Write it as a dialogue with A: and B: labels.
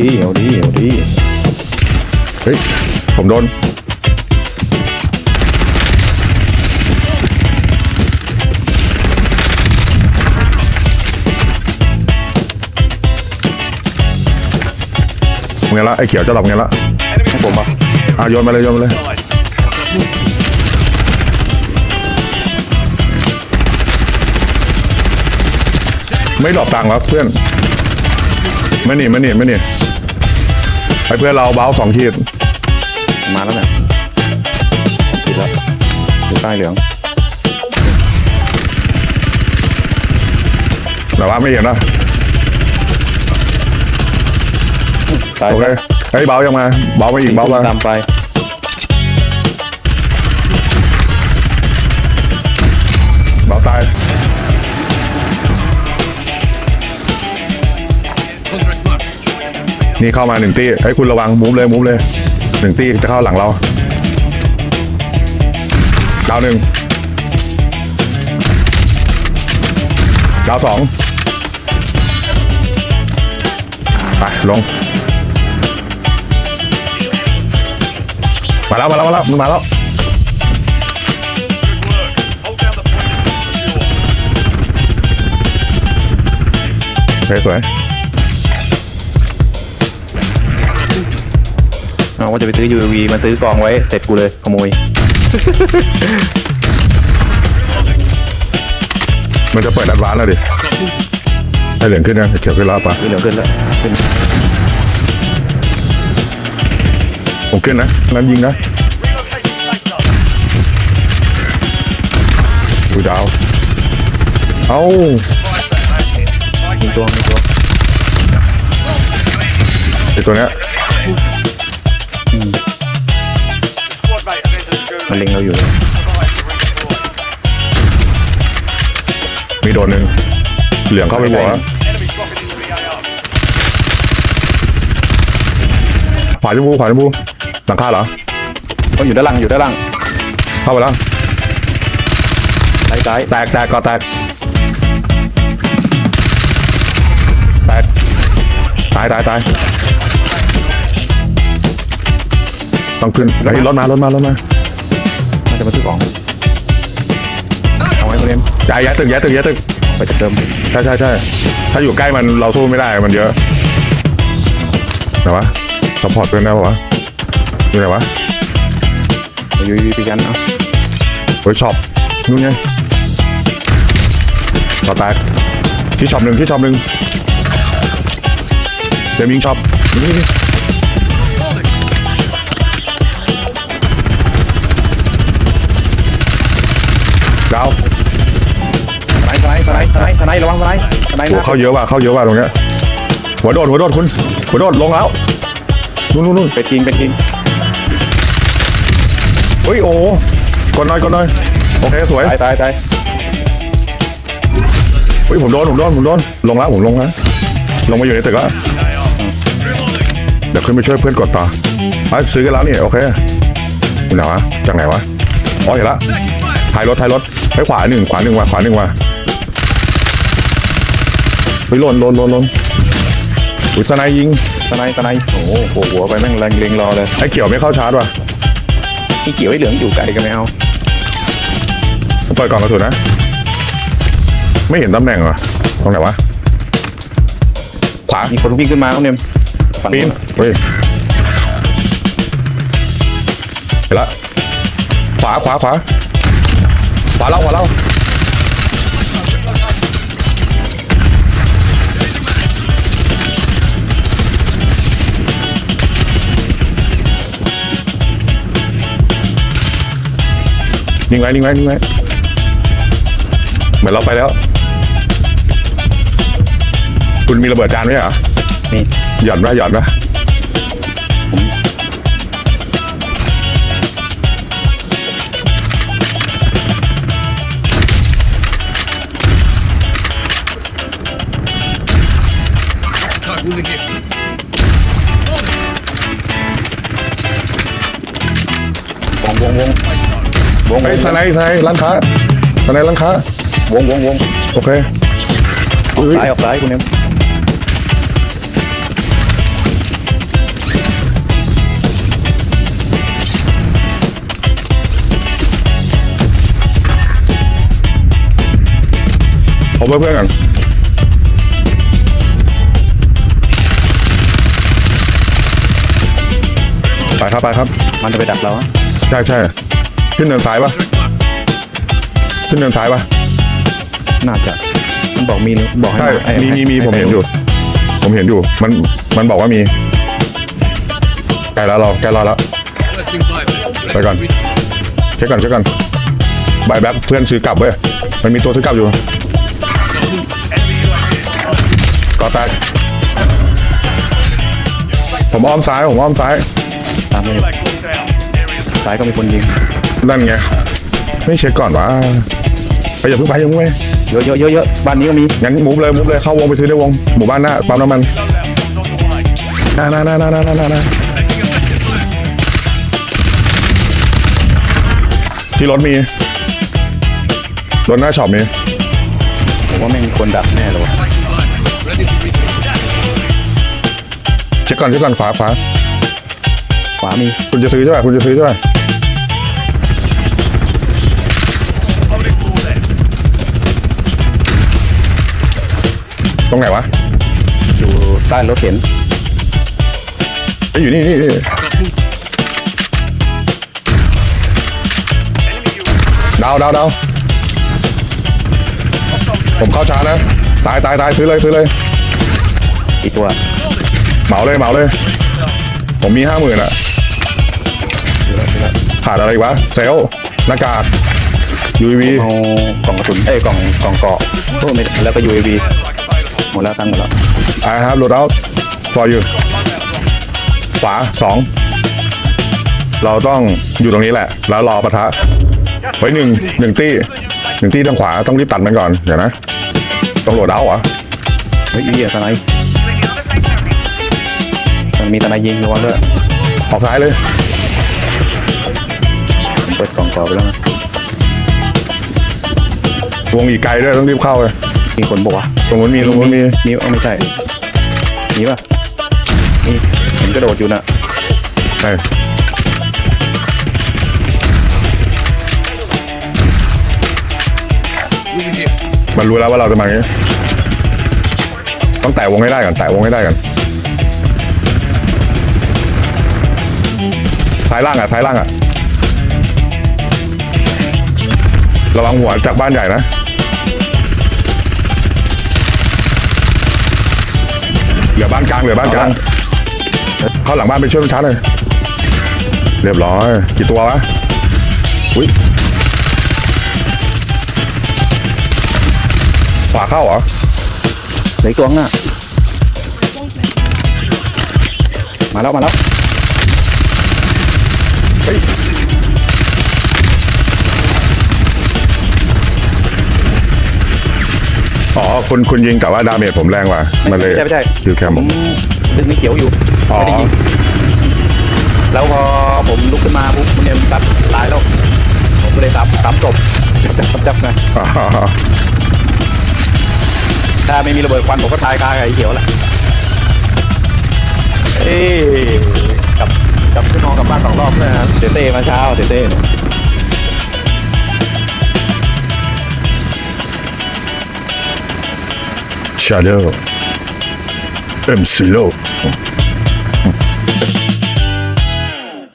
A: ดีเอาดีเอาดี
B: เฮ้ย ผมโดน ไงละไอ้เขียวจะหลับไงละ
A: ให้ผมปะ
B: อะโยนมาเลยโยนมาเลย ไม่หลบตังค์แล้วเพื่อนไม่หนีไม่หนีไม่หนี ให้เพื่อนเราเบาสองขีด
A: มาแล้วเนี่ยปิดแล้วอยู่ใต้เหลือง
B: แต่ว่าไม่เห็นนะ
A: ตาย
B: โอเคเฮ้ยเบายังมาเบามาอีกเบามา
A: ตามไป
B: นี่เข้ามาหนึ่งตีเฮ้คุณระวังมุมเลยมุมเลยหนึ่งตีจะเข้าหลังเราดาวหนึ่งดาวสองไปลง มาแล้วมาแล้วมาแล้วมันมาแล้วเฮ้ยสวย
A: เอาว่าจะไปซื้อ UAV มาซื้อกองไว้ เสร็จกูเลยขโมย
B: มันจะเปิดอัดวานแล้วดิให้เหลืองขึ้นยังเขียวขึ้นแล้วปะ
A: เหลืองขึ้นแล้วขึ้น
B: ผมขึ้นนะนั้นยิงนะดูดาว เอ้า
A: มีตัวมีตัว
B: ไอตัวเนี้ย
A: มันเล็งเราอยู่
B: มีโดนหนึ่งเหลืองเข้าไปหัวขวาจมูกขวาจมูกหลังคาเหรอ
A: ก็อยู่ด้านหลังอยู่ด้านหลัง
B: เข้าไปแล้ว
A: ซ้ายซ้าย
B: แตกแตกก็แตกแตกตายตายตายต้องขึ้นเฮ้ยรถมารถมารถมา
A: น่า จะมาซื้อของเอาไว้คนเล่น
B: ย้ายย้ายตึกย้ายตึกย้ายตึก
A: ไปจะเติม
B: ใช่ใช่ใช่ถ้าอยู่ใกล้มันเราสู้ไม่ได้มันเยอะไหนวะซัพพอร์ตเพื่อนได้ปะวะอยู่ไหนวะ
A: เอา UAV ไปกันเอา
B: เฮ้ยช็อปนู่นไงต่อแตกที่ช็อปหนึ่งที่ช็อปหนึ่งเดมิงช็อปนี่
A: ระวังทนายทนาย
B: โอ้
A: นะ
B: เข้าเยอะว่ะเข้าเยอะว่ะตรงเนี้ยหัวโดดหัวโดดคุณหัวโดดลงแล้วนู่นนู่นนู่น
A: เป็นทีมเป็นทีม
B: เฮ้ยโอ้กดหน่อยกดหน่อยโอเคสวย
A: ตายตายตาย
B: เฮ้ยผมโดนผมโดนผมโดนลงแล้วผมลงแล้วลงมาอยู่ในตึกแล้วเดี๋ยวขึ้นไปช่วยเพื่อนกดต่อไปซื้อกันแล้วนี่โอเคอยู่ไหนวะจากไหนวะอ๋อเห็นละท้ายรถท้ายรถไปขวาหนึ่งขวาหนึ่งว่ะขวาหนึ่งว่ะ ไปหล่นหล่นหล่นหล่นอุ้ยสไนยิง
A: ทนายทนายโอ้โหโผล่หัวไปแม่งแรงเล็งรอเลย
B: ไอ้เขียวไม่เข้าชาร์จว่ะ
A: ที่เกี่ยวไอ้เหลืองอยู่ไกลก็ไม่เอา
B: เปิดกล่องกระสุนนะ ไม่เห็นตำแหน่งเหรอตรงไหนวะ ขวา
A: มีคนวิ่งขึ้นมาเขาเนี่ยฝั่ง
B: ปีน
A: นู้น
B: เฮ้ยเห็นละ ขวาขวาขวาขวาเล่าขวาเล่า นิ่งไว้นิ่งไว้นิ่งไว้เหมือนเราไปแล้ว คุณมีระเบิดจานไหมเหรอ
A: นี่
B: หย่อนปะหย่อนปะ
A: วงวง วง
B: ไอ้สไนด์สไนด์ร้านค้าสไนด์ร้านค้า ว
A: งวงวง
B: โอเคออก
A: ซ้ออกซ้าคุณเอ็
B: มไปเพื่อนกันไปครับไปครับ
A: มันจะไปดักเรา
B: ใช่ใช่ ขึ้นเนินซ้ายปะขึ้นเนินซ้ายปะ
A: น่าจะมันบอกมีบอกให้
B: ใช่า
A: ไอ้
B: มีมีมี
A: ให้
B: ผมเห็นอยู่ ผมเห็นอยู่ มันมันบอกว่ามีใกล้แล้วเราใกล้เราแล้ว ไปก่อน เช็คก่อนเช็คก่อนบายแบ็คเพื่อนซื้อกลับเว้ย มันมีตัวซื้อกลับอยู่ก็แตกผมอ้อมซ้าย ผมอ้อมซ้าย
A: ตามไปซ้ายก็มีคนยิง
B: นั่นไง ไม่เช็คก่อนวะไปอย่าเพิ่งไปยังไง
A: เยอะเยอะเยอะเบ้านนี้ก็มี
B: งั้นมุฟเลยมุฟเลยเข้าวงไปซื้อในวงหมู่บ้านหน้าปั๊มน้ำมันน่าน่าน่าน่าน่าน่าน่าที่รถมีรถหน้าช็อปมี
A: ผมว่าไม่มีคนดักแน่เลย
B: เช็คก่อนเช็คก่อนขวาขวา
A: ขวามี
B: คุณจะซื้อใช่ไหมคุณจะซื้อใช่ไหม ตรงไหนวะ
A: อยู่ใต้รถเข็น
B: เอ้ยอยู่นี่นี่นี่ดาวดาวดาวผมเข้าช้านะ ตายตายตายซื้อเลยซื้อเลย
A: อีกตัว
B: เหมาเลยเหมาเลย ผมมีห้าหมื่นอะขาดอะไรอีกวะเซลลหน้ากาก UV
A: เอากล่องกระสุนเอ้ยกล่องกล่องเกาะโอ้ไม่แล้วก็ UAV หมดแล้วตั้งหมดแล้ว
B: I have load out for you ขวาสองเราต้องอยู่ตรงนี้แหละ แล้วรอปะทะไว้หนึ่งหนึ่งตี้หนึ่งตี้ทางขวาต้องรีบตัดมันก่อนเดี๋ยวนะต้องโหลดเอาเหรอ
A: เฮ้ยอีเหี้ยทนายมันมีทนายยิงระวังด้วย
B: ออกซ้ายเลย
A: เปิดกล่องเกาะไปแล้วนะ
B: วงอีกไกลด้วยต้องรีบเข้าเลย
A: มีคนบอกว่า
B: ตรงนู้นมีตรงนู้นมี
A: มีเอ้าไม่ใช่มีป่ะนี่เห็นกระโดดอยู่น่ะ
B: ใช่มันรู้แล้วว่าเราจะมาอย่างนี้ต้องแตะวงให้ได้ก่อนแตะวงให้ได้ก่อนซ้ายล่างอะซ้ายล่างอะระวังหัวจากบ้านใหญ่นะ ลือบ้านกลางเหลือบ้านกลางเข้าหลังบ้านไปช่วยมันชาร์จเลยเรียบร้อย กี่ตัววะอุ้ยขวาเข้าเหรอ
A: เหลืออีกตัวข้างหน้ามาแล้วมาแล้ว
B: อ๋อคุณคุณยิงแต่ว่าดาเมจผมแรงกว่ามันเลย
A: ไม่ใช่ไม่ใช่
B: คิวแคม
A: ผมดึงไม่เขียวอยู่
B: อ๋อ
A: ไม่ได้ยิงแล้วพอผมลุกขึ้นมาปุ๊บมันยังตัดตายแล้วผมก็เลยซับซับศพจับจับจับนะ
B: อ๋อ
A: ถ้าไม่มีระเบิดควันผมก็ตายคาไอ้เขียวละเอ้ยกลับกลับขึ้นนอนกลับบ้านสองรอบเลยนะเตเต้มาเช้าเตเต้เนี่ย
B: chaleur. Même si l'eau